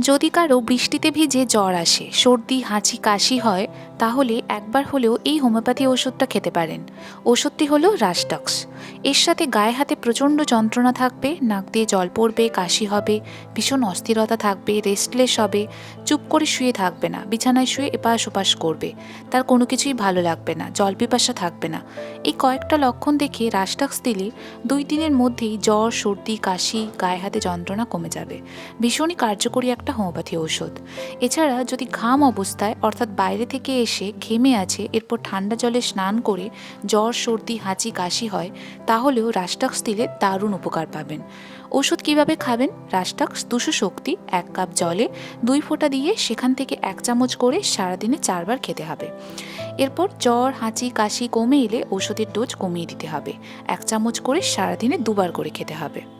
যদি কারও বৃষ্টিতে ভিজে জ্বর আসে, সর্দি, হাঁচি, কাশি হয়, তাহলে একবার হলেও এই হোমিওপ্যাথি ওষুধটা খেতে পারেন। ওষুধটি হলো রাস্টক্স এর সাথে গায়ে হাতে প্রচণ্ড যন্ত্রণা থাকবে, নাক দিয়ে জল পড়বে, কাশি হবে, ভীষণ অস্থিরতা থাকবে রেস্টলেস হবে, চুপ করে শুয়ে থাকবে না, বিছানায় শুয়ে এপাশ ওপাশ করবে। তার কোনো কিছুই ভালো লাগবে না, জল পিপাসা থাকবে না। এই কয়েকটা লক্ষণ দেখে রাস্টাক্স দিলে দুই দিনের মধ্যেই জ্বর, সর্দি, কাশি, গায়ে হাতে যন্ত্রণা কমে যাবে। ভীষণই কার্যকরী একটা হোমিওপ্যাথি ঔষধ। এছাড়া যদি ঘাম অবস্থায়, অর্থাৎ বাইরে থেকে এসে ঘেমে আছে, এরপর ঠান্ডা জলে স্নান করে জ্বর, সর্দি, হাঁচি, কাশি হয় তাহলেও রাস্টাক্স দিলে দারুণ উপকার পাবেন। ওষুধ কীভাবে খাবেন? রাস্টাক্স দুশো শক্তি, এক কাপ জলে দুই ফোঁটা দিয়ে সেখান থেকে এক চামচ করে সারাদিনে চারবার খেতে হবে। এরপর জ্বর, হাঁচি, কাশি কমে এলে ওষুধের ডোজ কমিয়ে দিতে হবে। এক চামচ করে সারাদিনে দুবার করে খেতে হবে।